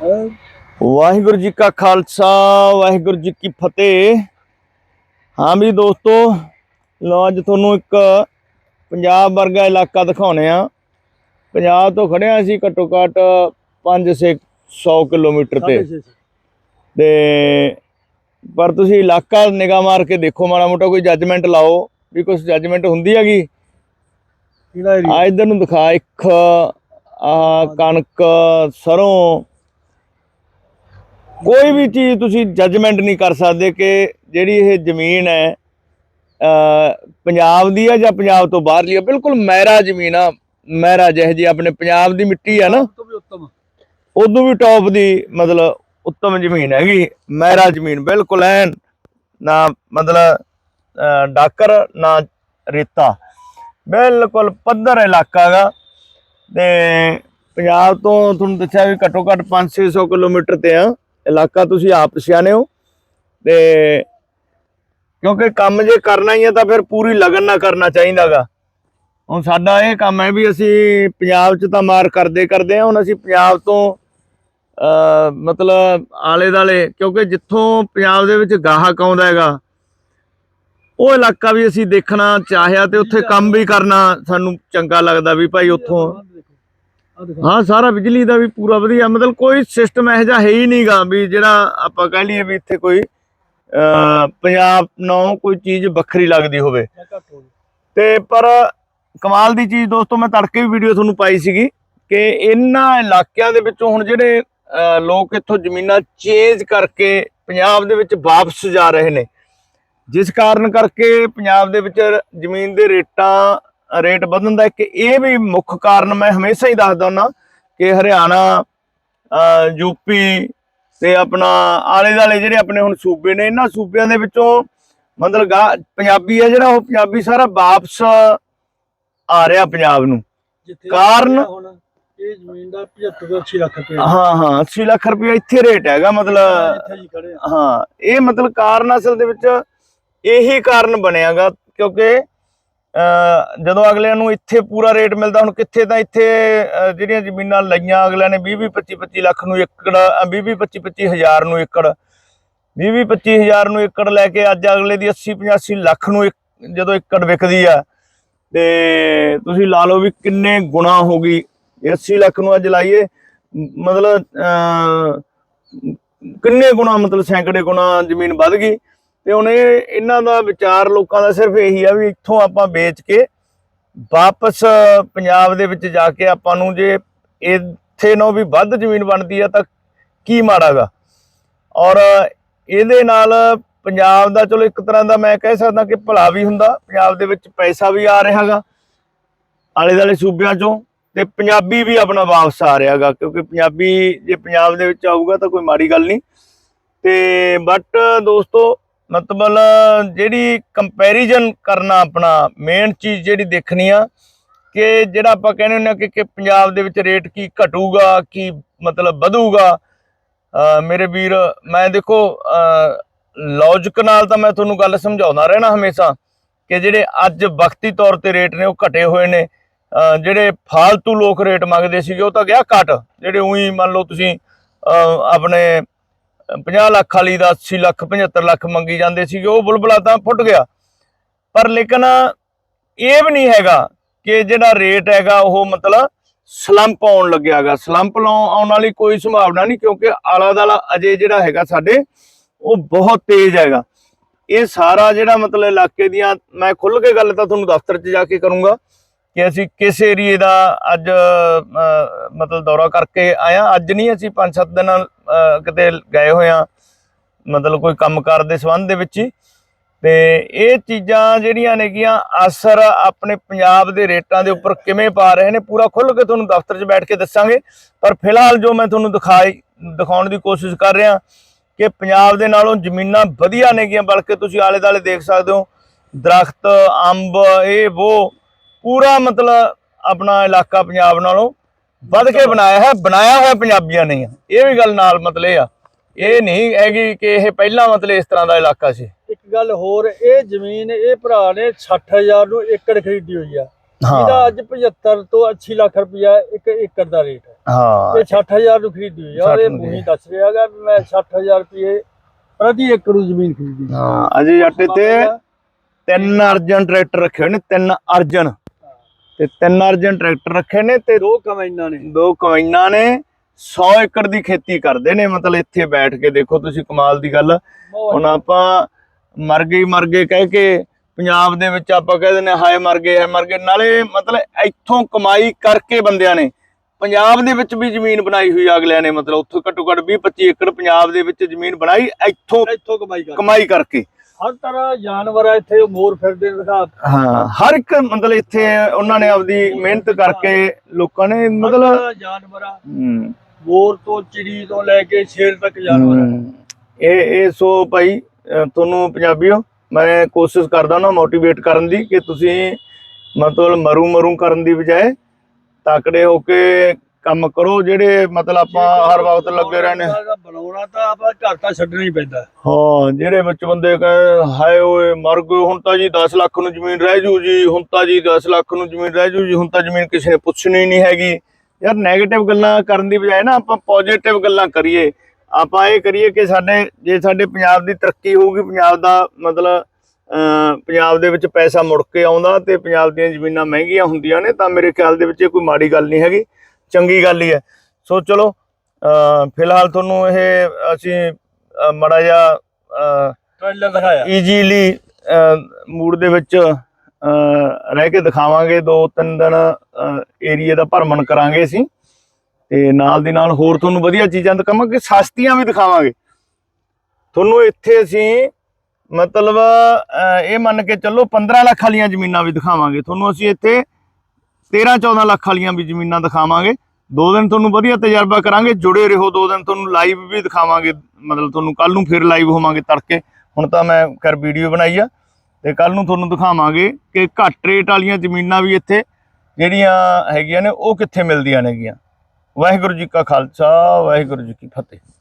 ਵਾਹਿਗੁਰੂ ਜੀ ਕਾ ਖਾਲਸਾ ਵਾਹਿਗੁਰੂ ਜੀ ਕੀ ਫਤਿਹ। ਹਾਂ ਵੀ ਦੋਸਤੋ ਲੋ ਅੱਜ ਤੁਹਾਨੂੰ ਇੱਕ ਪੰਜਾਬ ਵਰਗਾ ਇਲਾਕਾ ਦਿਖਾਉਣੇ ਆ। ਪੰਜਾਬ ਤੋਂ ਖੜਿਆ ਸੀ ਘੱਟੋ ਘੱਟ 5 ਸੇ 100 ਕਿਲੋਮੀਟਰ ਤੇ। ਤੇ ਪਰ ਤੁਸੀਂ ਇਲਾਕਾ ਨਿਗਾਹ ਮਾਰ ਕੇ ਦੇਖੋ ਮਾੜਾ ਮੋਟਾ ਕੋਈ ਜੱਜਮੈਂਟ ਲਾਓ ਵੀ ਕੁਝ ਜੱਜਮੈਂਟ ਹੁੰਦੀ ਹੈਗੀ। ਆ ਇਧਰ ਨੂੰ ਦਿਖਾ ਇੱਕ ਆ ਕਣਕ ਸਰੋਂ ਕੋਈ ਵੀ ਚੀਜ਼ ਤੁਸੀਂ ਜੱਜਮੈਂਟ ਨਹੀਂ ਕਰ ਸਕਦੇ ਕਿ ਜਿਹੜੀ ਇਹ ਜ਼ਮੀਨ ਹੈ ਪੰਜਾਬ ਦੀ ਆ ਜਾਂ ਪੰਜਾਬ ਤੋਂ ਬਾਹਰਲੀ ਆ? ਬਿਲਕੁਲ ਮਹਿਰਾ ਜ਼ਮੀਨ ਆ ਮਹਿਰਾ ਜਿਹੇ ਜੀ ਆਪਣੇ ਪੰਜਾਬ ਦੀ ਮਿੱਟੀ ਆ ਨਾ। ਉਦੋਂ ਵੀ ਟੌਪ ਦੀ ਮਤਲਬ ਉੱਤਮ ਜ਼ਮੀਨ ਹੈਗੀ ਮਹਿਰਾ ਜ਼ਮੀਨ ਬਿਲਕੁਲ ਐਨ ਨਾ ਮਤਲਬ ਡਾਕਰ ਨਾ ਰੇਤਾ। ਬਿਲਕੁਲ ਪੱਧਰ ਇਲਾਕਾ ਹੈਗਾ। ਤੇ ਪੰਜਾਬ ਤੋਂ ਤੁਹਾਨੂੰ ਦੱਸਿਆ ਵੀ ਘੱਟੋ ਘੱਟ 5-600 ਕਿਲੋਮੀਟਰ ਤੇ ਆ। ਇਲਾਕਾ ਤੁਸੀਂ ਆਪ ਸਿਆਣੇ ਹੋ ਤੇ ਕਿਉਂਕਿ ਕੰਮ ਜੇ ਕਰਨਾ ਹੀ ਹੈ ਤਾਂ ਫਿਰ ਪੂਰੀ ਲਗਨ ਨਾਲ ਕਰਨਾ ਚਾਹੀਦਾਗਾ। ਹੁਣ ਸਾਡਾ ਇਹ ਕੰਮ ਹੈ ਵੀ ਅਸੀਂ ਪੰਜਾਬ 'ਚ ਤਾਂ ਮਾਰ ਕਰਦੇ ਕਰਦੇ ਆ ਹੁਣ ਅਸੀਂ ਪੰਜਾਬ ਤੋਂ ਮਤਲਬ ਆਲੇ ਦਾਲੇ ਕਿਉਂਕਿ ਜਿੱਥੋਂ ਪੰਜਾਬ ਦੇ ਵਿੱਚ ਗਾਹਕ ਆਉਂਦਾ ਹੈਗਾ ਉਹ ਇਲਾਕਾ ਵੀ ਅਸੀਂ ਦੇਖਣਾ ਚਾਹਿਆ ਤੇ ਉੱਥੇ ਕੰਮ ਵੀ ਕਰਨਾ ਸਾਨੂੰ ਚੰਗਾ ਲੱਗਦਾ ਵੀ ਭਾਈ ਉੱਥੋਂ ਹਾਂ, ਸਾਰਾ ਬਿਜਲੀ ਦਾ ਵੀ ਪੂਰਾ ਵਧੀਆ, ਮਤਲਬ ਕੋਈ ਸਿਸਟਮ ਇਹੋ ਜਿਹਾ ਹੈ ਹੀ ਨਹੀਂਗਾ ਵੀ ਜਿਹੜਾ ਆਪਾਂ ਕਹਿ ਲਈਏ ਵੀ ਇੱਥੇ ਕੋਈ ਪੰਜਾਬ ਨੂੰ ਕੋਈ ਚੀਜ਼ ਵੱਖਰੀ ਲੱਗਦੀ ਹੋਵੇ। ਮੈਂ ਤੇ ਪਰ ਕਮਾਲ ਦੀ ਚੀਜ਼ ਦੋਸਤੋ, ਮੈਂ ਤੜਕੇ ਵੀ ਵੀਡੀਓ ਤੁਹਾਨੂੰ ਪਾਈ ਸੀਗੀ ਕਿ ਇਹਨਾਂ ਇਲਾਕਿਆਂ ਦੇ ਵਿੱਚੋਂ ਹੁਣ ਜਿਹੜੇ ਲੋਕ ਇੱਥੋਂ ਜ਼ਮੀਨਾਂ ਚੇਂਜ ਕਰਕੇ ਪੰਜਾਬ ਦੇ ਵਿੱਚ ਵਾਪਸ ਜਾ ਰਹੇ ਨੇ। ਜਿਸ ਕਾਰਨ ਕਰਕੇ ਪੰਜਾਬ ਦੇ ਵਿੱਚ ਜ਼ਮੀਨ ਦੇ ਰੇਟਾਂ ਰੇਟ ਵਧਣ ਦਾ ਇੱਕ ਇਹ ਵੀ ਮੁੱਖ ਕਾਰਨ ਮੈਂ ਹਮੇਸ਼ਾ ਹੀ ਦੱਸਦਾ ਹੁੰਦਾ ਕਿ ਹਰਿਆਣਾ ਯੂਪੀ ਤੇ ਆਪਣਾ ਆਲੇ ਦਾਲੇ ਜਿਹੜੇ ਆਪਣੇ ਹੁਣ ਸੂਬੇ ਨੇ ਇਹਨਾਂ ਸੂਬਿਆਂ ਦੇ ਵਿੱਚੋਂ ਮਤਲਬ ਪੰਜਾਬੀ ਹੈ ਜਿਹੜਾ ਉਹ ਪੰਜਾਬੀ ਸਾਰਾ ਵਾਪਸ ਆ ਰਿਹਾ ਪੰਜਾਬ ਨੂੰ। ਕਾਰਨ- ਇਹ ਜ਼ਮੀਨ ਦਾ 75 ਤੋਂ 80 ਲੱਖ ਰੁਪਏ ਹਾਂ ਹਾਂ 80 ਲੱਖ ਰੁਪਏ ਇੱਥੇ ਰੇਟ ਹੈਗਾ ਮਤਲਬ ਹਾਂ ਇਹ ਮਤਲਬ ਕਾਰਨ ਅਸਲ ਦੇ ਵਿੱਚ ਇਹੀ ਕਾਰਨ ਬਣਿਆਗਾ ਕਿਉਂਕਿ ਜਦੋਂ ਅਗਲਿਆਂ ਨੂੰ ਇੱਥੇ ਪੂਰਾ ਰੇਟ ਮਿਲਦਾ, ਹੁਣ ਕਿੱਥੇ ਤਾਂ ਇੱਥੇ ਜਿਹੜੀਆਂ ਜ਼ਮੀਨਾਂ ਲਈਆਂ ਅਗਲਿਆਂ ਨੇ 20 20 25 25 ਲੱਖ ਨੂੰ ਏਕੜ 20 20 25 25 ਹਜ਼ਾਰ ਨੂੰ ਏਕੜ 20 20 25 ਹਜ਼ਾਰ ਨੂੰ ਏਕੜ ਲੈ ਕੇ ਅੱਜ ਅਗਲੇ ਦੀ 80 85 ਲੱਖ ਨੂੰ ਇੱਕ- ਜਦੋਂ ਏਕੜ ਵਿਕਦੀ ਆ, ਤੇ ਤੁਸੀਂ ਲਾ ਲਓ ਵੀ ਕਿੰਨੇ ਗੁਣਾ ਹੋ ਗਈ। ਇਹ 80 ਲੱਖ ਨੂੰ ਅੱਜ ਲਾਈਏ, ਮਤਲਬ ਕਿੰਨੇ ਗੁਣਾ, ਮਤਲਬ ਸੈਂਕੜੇ ਗੁਣਾ ਜ਼ਮੀਨ ਵੱਧ ਗਈ। ਤੇ ਹੁਣ ਇਹ ਇਹਨਾਂ ਦਾ ਵਿਚਾਰ ਲੋਕਾਂ ਦਾ ਸਿਰਫ ਇਹੀ ਆ ਵੀ ਇੱਥੋਂ ਆਪਾਂ ਵੇਚ ਕੇ ਵਾਪਸ ਪੰਜਾਬ ਦੇ ਵਿੱਚ ਜਾ ਕੇ ਆਪਾਂ ਨੂੰ ਜੇ ਇੱਥੇ ਨੂੰ ਵੀ ਵੱਧ ਜ਼ਮੀਨ ਬਣਦੀ ਆ ਤਾਂ ਕੀ ਮਾੜਾਗਾ ਔਰ ਇਹਦੇ ਨਾਲ ਪੰਜਾਬ ਦਾ ਚਲੋ ਇੱਕ ਤਰ੍ਹਾਂ ਦਾ ਮੈਂ ਕਹਿ ਸਕਦਾ ਕਿ ਭਲਾ ਵੀ ਹੁੰਦਾ, ਪੰਜਾਬ ਦੇ ਵਿੱਚ ਪੈਸਾ ਵੀ ਆ ਰਿਹਾਗਾ ਆਲੇ ਦਾਲੇ ਸੂਬਿਆਂ ਚੋਂ ਤੇ ਪੰਜਾਬੀ ਵੀ ਆਪਣਾ ਵਾਪਸ ਆ ਰਿਹਾਗਾ ਕਿਉਂਕਿ ਪੰਜਾਬੀ ਜੇ ਪੰਜਾਬ ਦੇ ਵਿੱਚ ਆਊਗਾ ਤਾਂ ਕੋਈ ਮਾੜੀ ਗੱਲ ਨਹੀਂ। ਤੇ ਬਟ ਦੋਸਤੋ ਮਤਲਬ ਜਿਹੜੀ ਕੰਪੈਰੀਜ਼ਨ ਕਰਨਾ ਆਪਣਾ ਮੇਨ ਚੀਜ਼ ਜਿਹੜੀ ਦੇਖਣੀ ਆ, ਕਿ ਜਿਹੜਾ ਆਪਾਂ ਕਹਿੰਦੇ ਹੁੰਦੇ ਆ ਕਿ ਕਿ ਪੰਜਾਬ ਦੇ ਵਿੱਚ ਰੇਟ ਕੀ ਘਟੂਗਾ, ਕੀ ਮਤਲਬ ਵਧੂਗਾ। ਮੇਰੇ ਵੀਰ, ਮੈਂ ਦੇਖੋ ਲੌਜੀਕ ਨਾਲ ਤਾਂ ਮੈਂ ਤੁਹਾਨੂੰ ਗੱਲ ਸਮਝਾਉਂਦਾ ਰਹਿਣਾ ਹਮੇਸ਼ਾ, ਕਿ ਜਿਹੜੇ ਅੱਜ ਵਕਤੀ ਤੌਰ ਤੇ ਰੇਟ ਨੇ ਉਹ ਘਟੇ ਹੋਏ ਨੇ। ਜਿਹੜੇ ਫਾਲਤੂ ਲੋਕ ਰੇਟ ਮੰਗਦੇ ਸੀਗੇ, ਉਹ ਤਾਂ ਗਿਆ ਘਟ। ਜਿਹੜੇ ਉਹੀ ਮੰਨ ਲਓ ਤੁਸੀਂ ਆਪਣੇ 50 ਲੱਖ ਵਾਲੀ ਦਾ 80 ਲੱਖ 75 ਲੱਖ ਮੰਗੀ ਜਾਂਦੇ ਸੀਗੇ, ਉਹ ਬੁਲਬੁਲਾ ਤਾਂ ਫੁੱਟ ਗਿਆ। ਪਰ ਲੇਕਿਨ ਇਹ ਵੀ ਨਹੀਂ ਹੈਗਾ ਕਿ ਜਿਹੜਾ ਰੇਟ ਹੈਗਾ, ਉਹ ਮਤਲਬ ਸਲੰਪ ਆਉਣ ਲੱਗਿਆਗਾ ਸਲੰਪ ਆਉਣ ਵਾਲੀ ਕੋਈ ਸੰਭਾਵਨਾ ਨਹੀਂ, ਕਿਉਂਕਿ ਆਲਾ ਦਾਲਾ ਅਜੇ ਜਿਹੜਾ ਹੈਗਾ ਸਾਡੇ, ਉਹ ਬਹੁਤ ਤੇਜ਼ ਹੈਗਾ। ਇਹ ਸਾਰਾ ਜਿਹੜਾ ਮਤਲਬ ਇਲਾਕੇ ਦੀਆਂ, ਮੈਂ ਖੁੱਲ ਕੇ ਗੱਲ ਤਾਂ ਤੁਹਾਨੂੰ ਦਫ਼ਤਰ 'ਚ ਜਾ ਕੇ ਕਰੂੰਗਾ ਕਿ ਅਸੀਂ ਕਿਸ ਏਰੀਏ ਦਾ ਅੱਜ ਮਤਲਬ ਦੌਰਾ ਕਰਕੇ ਆਇਆ। ਅੱਜ ਨਹੀਂ ਅਸੀਂ 5-7 ਦਿਨ ਕਿਤੇ ਗਏ ਹੋਏ ਆ ਮਤਲਬ ਕੋਈ ਕੰਮਕਾਰ ਦੇ ਸੰਬੰਧ ਦੇ ਵਿੱਚ ਹੀ। ਤੇ ਇਹ ਚੀਜ਼ਾਂ ਜਿਹੜੀਆਂ ਨੇਗੀਆਂ, ਅਸਰ ਆਪਣੇ ਪੰਜਾਬ ਦੇ ਰੇਟਾਂ ਦੇ ਉੱਪਰ ਕਿਵੇਂ ਪਾ ਰਹੇ ਨੇ, ਪੂਰਾ ਖੁੱਲ ਕੇ ਤੁਹਾਨੂੰ ਦਫ਼ਤਰ 'ਚ ਬੈਠ ਕੇ ਦੱਸਾਂਗੇ। ਪਰ ਫਿਲਹਾਲ ਜੋ ਮੈਂ ਤੁਹਾਨੂੰ ਦਿਖਾਈ, ਦਿਖਾਉਣ ਦੀ ਕੋਸ਼ਿਸ਼ ਕਰ ਰਿਹਾ, ਕਿ ਪੰਜਾਬ ਦੇ ਨਾਲੋਂ ਜ਼ਮੀਨਾਂ ਵਧੀਆ ਨੇਗੀਆਂ, ਬਲਕਿ ਤੁਸੀਂ ਆਲੇ ਦਾਲੇ ਦੇਖ ਸਕਦੇ ਹੋ, ਦਰਖਤ, ਅੰਬ, ਇਹ ਉਹ ਪੂਰਾ ਮਤਲਬ ਆਪਣਾ ਇਲਾਕਾ ਪੰਜਾਬ ਨਾਲੋਂ ਵੱਧ ਕੇ ਬਣਾਇਆ ਹੈ ਬਣਾਇਆ ਹੋਇਆ ਪੰਜਾਬੀਆਂ ਨੇ। ਇਹ ਵੀ ਗੱਲ ਨਾਲ ਮਤਲਬ ਆ। ਇਹ ਨਹੀਂ ਹੈਗੀ ਕਿ ਇਹ ਪਹਿਲਾਂ ਮਤਲਬ ਇਸ ਤਰ੍ਹਾਂ ਦਾ ਇਲਾਕਾ ਸੀ। ਇੱਕ ਗੱਲ ਹੋਰ ਇਹ ਜ਼ਮੀਨ ਇਹ ਭਰਾ ਨੇ 60000 ਨੂੰ ਏਕੜ ਖਰੀਦੀ ਹੋਈ ਆ। ਇਹਦਾ ਅੱਜ 75 ਤੋਂ 80 ਲੱਖ ਰੁਪਇਆ ਇੱਕ ਏਕੜ ਦਾ ਰੇਟ ਹੈ। ਹਾਂ। ਇਹ 60000 ਨੂੰ ਖਰੀਦੀ ਹੋਈ ਆ। ਔਰ 60 ਇਹ ਮੂਹੀ ਦੱਸ ਰਿਹਾਗਾ ਮੈਂ 60000 ਰੁਪਏ ਪ੍ਰਤੀ ਏਕੜ ਨੂੰ ਜ਼ਮੀਨ ਖਰੀਦੀ। ਹਾਂ ਅਜੇ ਜੱਟ ਤੇ ਤਿੰਨ ਅਰਜਨ ਟਰੈਕਟਰ ਰੱਖੇ ਨੇ ਤਿੰਨ ਅਰਜਨ। ਤੇ ਤਿੰਨ ਅਰਜਨ ਟਰੈਕਟਰ ਰੱਖੇ ਨੇ ਤੇ ਦੋ ਕਮਾਈਆਂ ਨੇ। ਦੋ ਕਮਾਈਨਾਂ ਨੇ। 100 ਏਕੜ ਦੀ ਖੇਤੀ ਕਰਦੇ ਨੇ ਮਤਲਬ ਇੱਥੇ ਬੈਠ ਕੇ ਦੇਖੋ ਤੁਸੀਂ ਕਮਾਲ ਦੀ ਗੱਲ। ਹੁਣ ਆਪਾਂ ਮਰ ਗਏ ਹੀ ਮਰ ਗਏ ਕਹਿ ਕੇ ਪੰਜਾਬ ਦੇ ਵਿੱਚ ਆਪਾਂ ਕਹਿ ਦਿੰਦੇ ਹਾਂ, ਹਾਏ ਮਰ ਗਏ ਹਾਏ ਮਰ ਗਏ। ਨਾਲੇ ਮਤਲਬ ਇੱਥੋਂ ਕਮਾਈ ਕਰਕੇ ਬੰਦਿਆਂ ਨੇ ਪੰਜਾਬ ਦੇ ਵਿੱਚ ਵੀ ਜ਼ਮੀਨ ਬਣਾਈ ਹੋਈ ਅਗਲਿਆਂ ਨੇ ਮਤਲਬ ਉੱਥੋਂ ਘੱਟੋ ਘੱਟ 20 25 ਏਕੜ ਪੰਜਾਬ ਦੇ ਵਿੱਚ ਜ਼ਮੀਨ ਬਣਾਈ ਇੱਥੋਂ ਇੱਥੋਂ ਕਮਾਈ ਕਰਕੇ। ਹਰ ਤਰ੍ਹਾਂ ਜਾਨਵਰ ਆ ਇੱਥੇ ਮੋਰ ਫਿਰਦੇ ਦਿਖਾ ਹਾਂ ਹਰ ਇੱਕ ਮਤਲਬ ਇੱਥੇ ਉਹਨਾਂ ਨੇ ਆਪਦੀ ਮਿਹਨਤ ਕਰਕੇ ਲੋਕਾਂ ਨੇ ਮਤਲਬ ਜਾਨਵਰ ਆ। ਮੋਰ ਤੋਂ ਚਿੜੀ ਤੋਂ ਲੈ ਕੇ ਸ਼ੇਰ ਤੱਕ ਜਾਨਵਰ ਆ। ਇਹ ਇਹ ਸੋ ਭਾਈ ਤੁਹਾਨੂੰ ਪੰਜਾਬੀਓ ਮੈਂ ਕੋਸ਼ਿਸ਼ ਕਰਦਾ ਨਾ ਮੋਟੀਵੇਟ ਕਰਨ ਦੀ ਕਿ ਤੁਸੀਂ ਮਤਲਬ ਮਰੂ ਮਰੂ ਕਰਨ ਦੀ ਬਜਾਏ ਤਕੜੇ ਹੋ ਕੇ ਕੰਮ ਕਰੋ ਜਿਹੜੇ ਮਤਲਬ ਆਪਾਂ ਹਰ ਵਕਤ ਲੱਗੇ ਰਹਿੰਦੇ। ਬਣਾਉਣਾ ਤਾਂ ਆਪਾਂ ਘਰ ਤਾਂ ਛੱਡਣਾ ਹੀ ਪੈਂਦਾ। ਹਾਂ ਜਿਹੜੇ ਵਿੱਚ ਬੰਦੇ ਕਹੇ ਹਾਏ ਓਏ ਮਰ ਗਏ ਹੁਣ ਤਾਂ ਜੀ 10 ਲੱਖ ਨੂੰ ਜ਼ਮੀਨ ਰਹਿ ਜੂ ਜੀ ਹੁਣ ਤਾਂ ਜੀ 10 ਲੱਖ ਨੂੰ ਜ਼ਮੀਨ ਰਹਿ ਜੂ ਜੀ ਹੁਣ ਤਾਂ ਜ਼ਮੀਨ ਕਿਸੇ ਨੇ ਪੁੱਛਣੀ ਨਹੀਂ ਹੈਗੀ। ਯਾਰ 네ਗੇਟਿਵ ਗੱਲਾਂ ਕਰਨ ਦੀ ਬਜਾਏ ਨਾ ਆਪਾਂ ਪੋਜ਼ਿਟਿਵ ਗੱਲਾਂ ਕਰੀਏ। ਆਪਾਂ ਇਹ ਕਰੀਏ ਕਿ ਸਾਡੇ ਜੇ ਸਾਡੇ ਪੰਜਾਬ ਦੀ ਤਰੱਕੀ ਹੋਊਗੀ ਪੰਜਾਬ ਦਾ ਮਤਲਬ ਪੰਜਾਬ ਦੇ ਵਿੱਚ ਪੈਸਾ ਮੁੜ ਕੇ ਆਉਂਦਾ ਤੇ ਪੰਜਾਬ ਦੀਆਂ ਜ਼ਮੀਨਾਂ ਮਹਿੰਗੀਆਂ ਹੁੰਦੀਆਂ ਨੇ ਤਾਂ ਮੇਰੇ ਖਿਆਲ ਦੇ ਵਿੱਚ ਇਹ ਕੋਈ ਮਾੜੀ ਗੱਲ ਨਹੀਂ ਹੈਗੀ। ਚੰਗੀ ਗੱਲ ਹੀ ਹੈ। ਸੋ ਚਲੋ ਫਿਲਹਾਲ ਤੁਹਾਨੂੰ ਇਹ ਅਸੀਂ ਮਾੜਾ ਜਿਹਾ ਟ੍ਰੇਲਰ ਦਿਖਾਇਆ। ਈਜ਼ੀਲੀ ਮੂਡ ਦੇ ਵਿੱਚ ਰਹਿ ਕੇ ਦਿਖਾਵਾਂਗੇ। ਦੋ ਤਿੰਨ ਦਿਨ ਏਰੀਆ ਦਾ ਭਰਮਣ ਕਰਾਂਗੇ ਅਸੀਂ। ਤੇ ਨਾਲ ਦੀ ਨਾਲ ਹੋਰ ਤੁਹਾਨੂੰ ਵਧੀਆ ਚੀਜ਼ਾਂ ਦਿਖਾਵਾਂਗੇ। ਸਸਤੀਆਂ ਵੀ ਦਿਖਾਵਾਂਗੇ। ਤੁਹਾਨੂੰ ਇੱਥੇ ਅਸੀਂ ਮਤਲਬ ਇਹ ਮੰਨ ਕੇ ਚੱਲੋ 15 ਲੱਖ ਵਾਲੀਆਂ ਜ਼ਮੀਨਾਂ ਵੀ ਦਿਖਾਵਾਂਗੇ। ਤੁਹਾਨੂੰ ਅਸੀਂ ਇੱਥੇ 13 14 ਲੱਖ ਵਾਲੀਆਂ ਵੀ ਜ਼ਮੀਨਾਂ ਦਿਖਾਵਾਂਗੇ। ਦੋ ਦਿਨ ਤੁਹਾਨੂੰ ਵਧੀਆ ਤਜਰਬਾ ਕਰਾਂਗੇ। ਜੁੜੇ ਰਹੋ, ਦੋ ਦਿਨ ਤੁਹਾਨੂੰ ਲਾਈਵ ਵੀ ਦਿਖਾਵਾਂਗੇ। ਮਤਲਬ ਤੁਹਾਨੂੰ ਕੱਲ ਨੂੰ ਫਿਰ ਲਾਈਵ ਹੋਵਾਂਗੇ ਤੜਕੇ। ਹੁਣ ਤਾਂ ਮੈਂ ਕਰ ਵੀਡੀਓ ਬਣਾਈ ਆ। ਤੇ ਕੱਲ ਨੂੰ ਤੁਹਾਨੂੰ ਦਿਖਾਵਾਂਗੇ ਕਿ ਘੱਟ ਰੇਟ ਵਾਲੀਆਂ ਜ਼ਮੀਨਾਂ ਵੀ ਇੱਥੇ ਜਿਹੜੀਆਂ ਹੈਗੀਆਂ ਨੇ, ਉਹ ਕਿੱਥੇ ਮਿਲਦੀਆਂ ਨੇਗੀਆਂ। ਵਾਹਿਗੁਰੂ ਜੀ ਕਾ ਖਾਲਸਾ, ਵਾਹਿਗੁਰੂ ਜੀ ਕੀ ਫਤਿਹ।